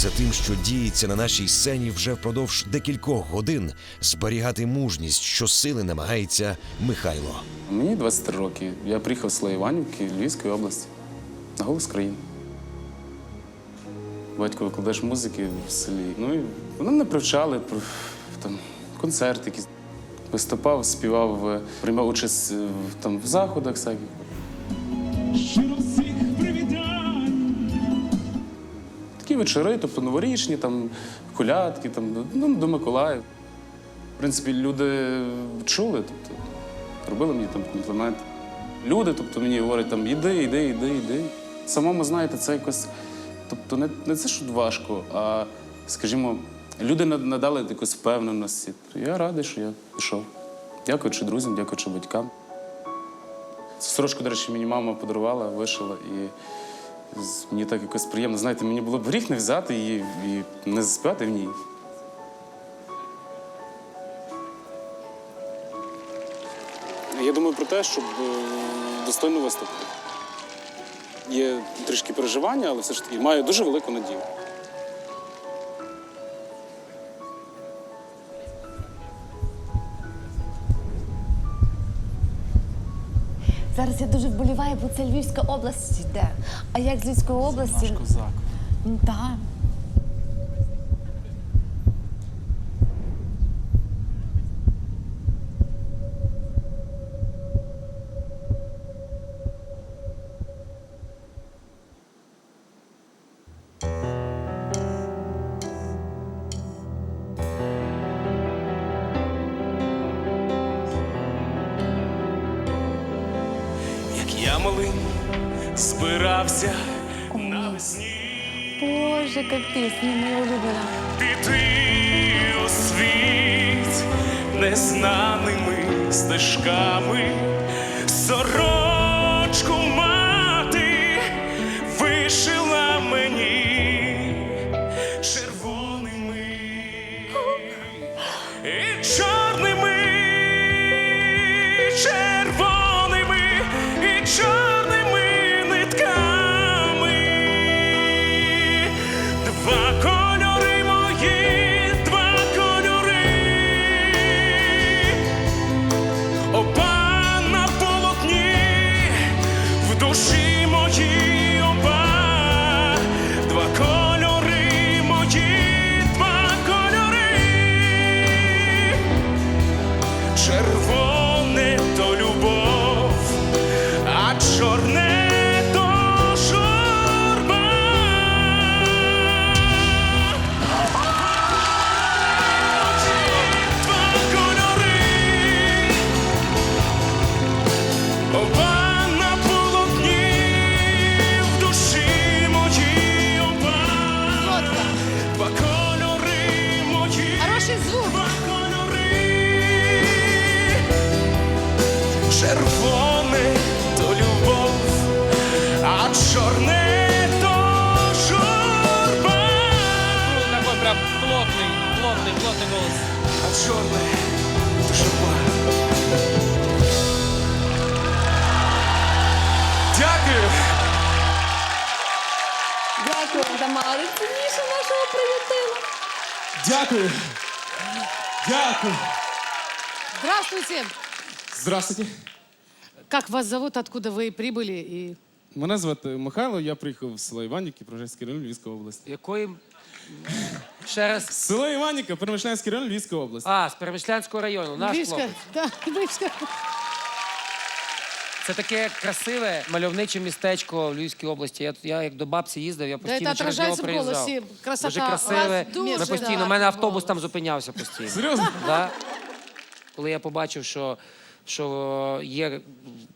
За тим, що діється на нашій сцені вже впродовж декількох годин, зберігати мужність, щосили намагається Михайло. Мені 23 роки. Я приїхав з Іванівки, Львівської області, на голос країни. Батько викладач музики в селі. Ну і вони мене привчали там, концерти якісь. Виступав, співав, е, приймав участь е, в, там, в заходах всяких. Такі вечори, тобто новорічні, там, колядки, там, ну, до Миколая. В принципі, люди чули, тобто, робили мені там компліменти. Люди, тобто, мені говорять, там, іди, іди, іди, іди. Самому, знаєте, це якось. Тобто, не, не це, що важко, а, скажімо, люди надали якусь впевненості. Я радий, що я пішов. Дякуючи друзям, дякуючи батькам. Цю до речі, мені мама подарувала, вишила, і мені так якось приємно. Знаєте, мені було б гріх не взяти її і не заспівати в ній. Я думаю про те, щоб е, достойно виступити. Є трішки переживання, але все ж таки маю дуже велику надію. Зараз я дуже вболіваю, бо це Львівська область йде. А як з Львівської області? козак. Ну, Так. Боже, как пісня моя улюблена. піти у світ незнаними стежками. Сорочку Дякую, Тамара. Цінніше нашого приютила. Дякую. Дякую. Здравствуйте! Здравствуйте. Как вас зовут, откуда вы прибыли? И... Мене звати Михайло, я приїхав з села Іванівки, Прожецький район Львівської області. Якої. Ще раз. Село Іванівка, Перемишлянський район Львівської області. А, з Перемишлянського району. Наш Львівська, хлопець. да, Львівська. Це таке красиве мальовниче містечко в Львівській області. Я, я як до бабці їздив, я постійно это через нього отражается в приїжджав. голосе. Красота. Дуже красиве. Вас дуже, Ми постійно. да, У мене автобус голос. там зупинявся постійно. Серйозно? Да? Коли я побачив, що, що є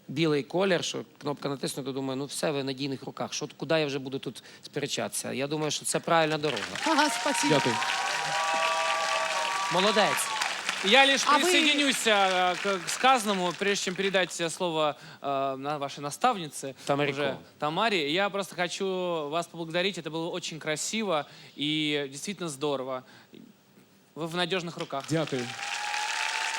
білий колір, що кнопка натиснута, думаю, ну все, ви в надійних руках. Що, куди я вже буду тут сперечатися? Я думаю, що це правильна дорога. Ага, спасибо. Дякую. Молодець. Я лишь А вы- присоединюсь а, к к сказанному, прежде чем передать э, слово э, на вашей наставнице, Тамарико. уже Тамаре. Я просто хочу вас поблагодарить. Это было очень красиво и действительно здорово. Вы в надежных руках. Дякую.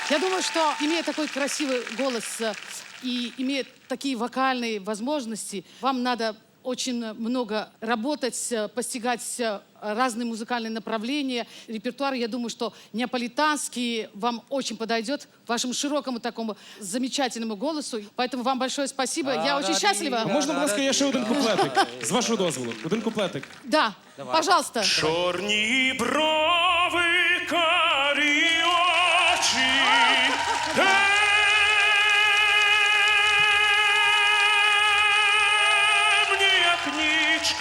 Я думаю, что имея такой красивый голос э, и имея такие вокальные возможности, вам надо очень много работать, э, постигать э, разные музыкальные направления. Репертуар, я думаю, что неаполитанский вам очень подойдет, вашему широкому такому замечательному голосу. Поэтому вам большое спасибо. Я очень счастлива. А можна, будь ласка, я ще один куплетик? З вашого дозволу. Один куплетик. Да, пожалуйста. Чорні брови,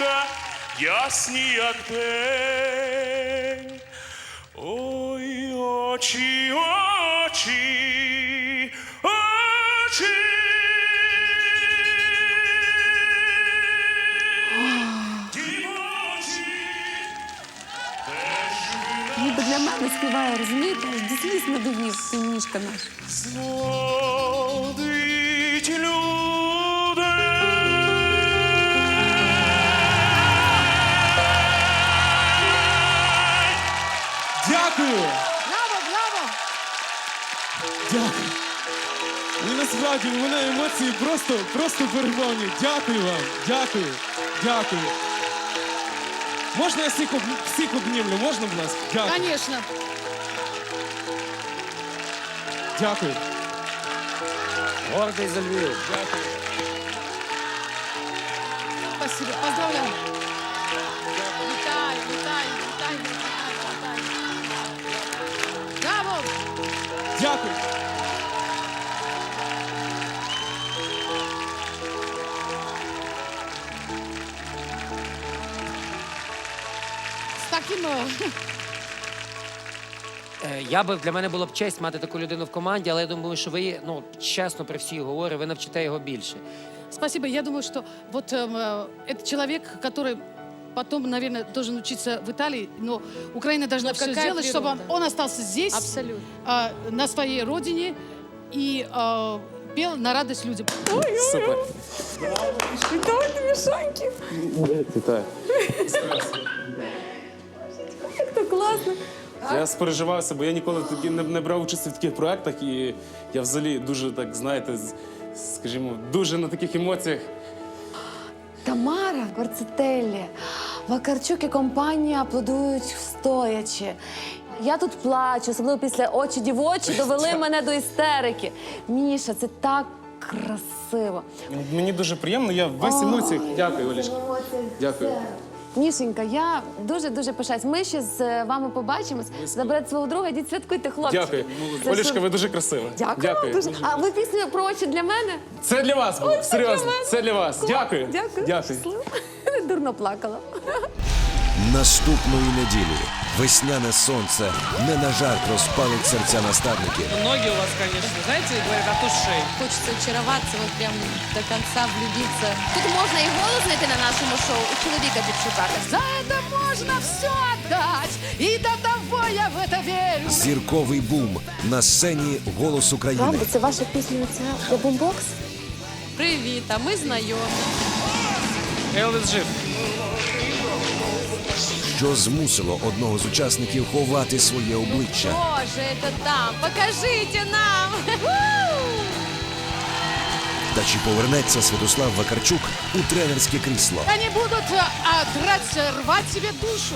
нічка, ясні, як день. Ой, очі, очі, очі. Дівочі. Ніби для мене співає, розумієте? Аж до сліз не довів півнішка наш. Зводить люди. Дякую! Браво, браво! Дякую. Ну насправді у мене емоції просто, просто переповнюють. Дякую вам. Дякую. Дякую. Можна я всіх, об... всіх обнімлю? Можна, будь ласка? Дякую. Конечно. Дякую. Гордий за Львів. Спасибо. Поздравляю. Витаю, витаю, витаю, Дякую. С таким... э, Е, Я би для мене було б честь мати таку людину в команді, але я думаю, що ви ну чесно при всіх говорю, ви навчите його більше. Спасибо. Я думаю, что вот эм, э, это человек, который потом, наверное, должен учиться в Италии, но Украина должна все какая сделать, чтобы он, природа. он остался здесь, Абсолютно. а, на своей родине и а, пел на радость людям. Супер. Вітаю, Мішаньки! Вітаю. Як то класно! Я спереживався, бо я ніколи такі не, не брав участі в таких проєктах, і я взагалі дуже так, знаєте, з- скажімо, дуже на таких емоціях. Тамара Корцетеллі, Вакарчук і компанія аплодують стоячи. Я тут плачу, особливо після очі дівочі довели мене до істерики. Міша, це так красиво. Мені дуже приємно, я весь емоцій. Дякую, Олішка. Дякую. Мішенька, я дуже дуже пишаюсь. Ми ще з вами побачимось. Заберете свого друга, йдіть святкуйте, хлопці. Дякую. Це Олішка, ви дуже красива. Дякую. вам Дуже. А ви пісню про очі для мене? Це для вас було. Серйозно. Це для вас. Дякую. Дякую. Дякую. Щасливо. Дурно плакала. Наступної неділі весняне сонце не на жарт розпалить серця наставників. Ноги у вас, конечно, знаете, говорят, от ушей. Хочется очароваться, вот прям до конца влюбиться. Тут можна і голос знайти на нашому шоу, і чоловіка підшукати. За это можно все отдать, и до того я в это верю. Зірковий бум на сцені Голос України. Правда, це ваша пісня ця для бумбокс? Привет, а мы знайомі. Элвис жив. що змусило одного з учасників ховати своє обличчя. Боже, это там, покажите нам. Та чи повернеться Святослав Вакарчук у тренерське крісло? Они будут э, а, драть, э, рвать себе душу.